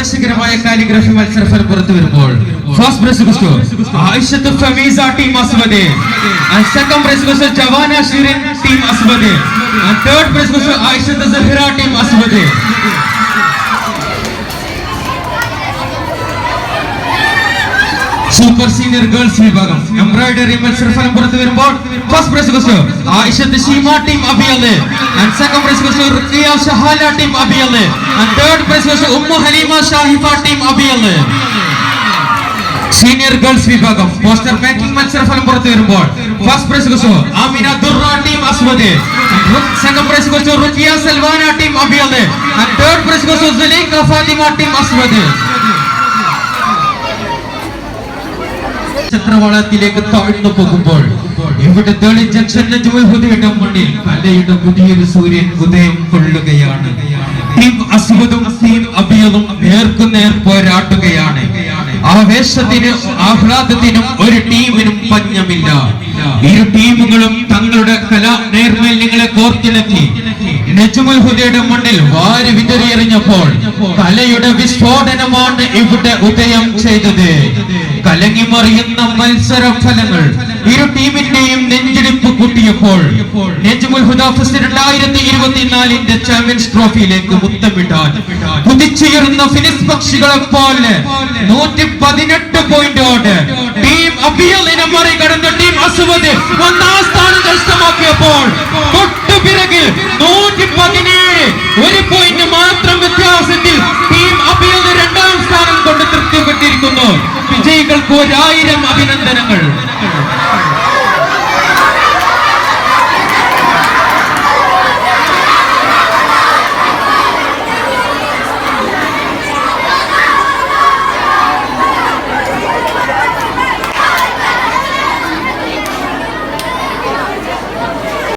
ആവേശകരമായ കാലിഗ്രഫി മത്സരഫലം പുറത്തു വരുമ്പോൾ first prize goes to Ayishath Fameesa team Aswad and second prize goes to Jawana Shirin team Aswad and third prize goes to Ayishath Sahira team Aswad super senior girls വിഭാഗം embroidery മത്സരഫലം പുറത്തു വരുമ്പോൾ first prize goes to Ayishath Sheema team Abiyal and second prize goes to Rukhiya Shahala team Abiyal and third prize goes to Ummu Haleema Shahifa team Abiyal senior girls വിഭാഗം poster making മത്സരഫലം പുറത്തു വരുമ്പോൾ first prize goes to Amina Durra team Aswad second prize goes to Rukhiya Salwana team Abiyal and third prize goes to Sulaikha Fathima team Aswad ചക്രവാളത്തിലേക്ക് താഴ്ന്നു പോകുമ്പോൾ ഇവിടെ തെളി junction Najmul ഹുദയുടെ മുന്നിൽ കലയുടെ പുതിയൊരു സൂര്യൻ ഉദയം കൊള്ളുകയാണ്. ടീം അസ്വദും ടീം അബിയതും നേർക്കുനേർ പോരാട്ടുകയാണ്. ആവേശത്തിനും ആഹ്ലാദത്തിനും ഒരു ടീമിനും പഞ്ഞമില്ല. ഇരു ടീമുകളും തങ്ങളുടെ കലാ നേർമല്യങ്ങളെ കോർത്തിണക്കി. നജ്മുൽ ഹുദയുടെ മണ്ണിൽ വാരി വിതറിയെറിഞ്ഞപ്പോൾ കലയുടെ വിസ്ഫോടനമാണ് ഇവിടെ ഉദയം ചെയ്തത്. കലങ്ങിമറിയുന്ന മത്സര ഫലങ്ങൾ ഇരു ടീമിന്റെയും നെഞ്ചിടിപ്പ് കൂട്ടിയപ്പോൾ നജ്മുൽ ഹുദ രണ്ടായിരത്തി ഇരുപത്തിനാലിന്റെ ചാമ്പ്യൻസ് ട്രോഫിയിലേക്ക് മുത്തമിട്ടാൻ കുതിച്ചുയർന്ന ഫിനിസ് പക്ഷികളെ പോലെ നൂറ്റി പതിനെട്ട് പോയിന്റോട് ടീം അബിയലിനെ മറികടന്ന ടീം അസുവദ് ഒന്നാം സ്ഥാനം കരസ്ഥമാക്കിയപ്പോൾ തൊട്ടു പിറകിൽ നൂറ്റി പതിനേഴ് ഒരു പോയിന്റ് മാത്രം വ്യത്യാസത്തിൽ ടീം അബിയൽ രണ്ടാം സ്ഥാനം കൊണ്ട് തൃപ്തിപ്പെട്ടിരിക്കുന്നു. വിജയികൾക്ക് ഒരായിരം അഭിനന്ദനങ്ങൾ.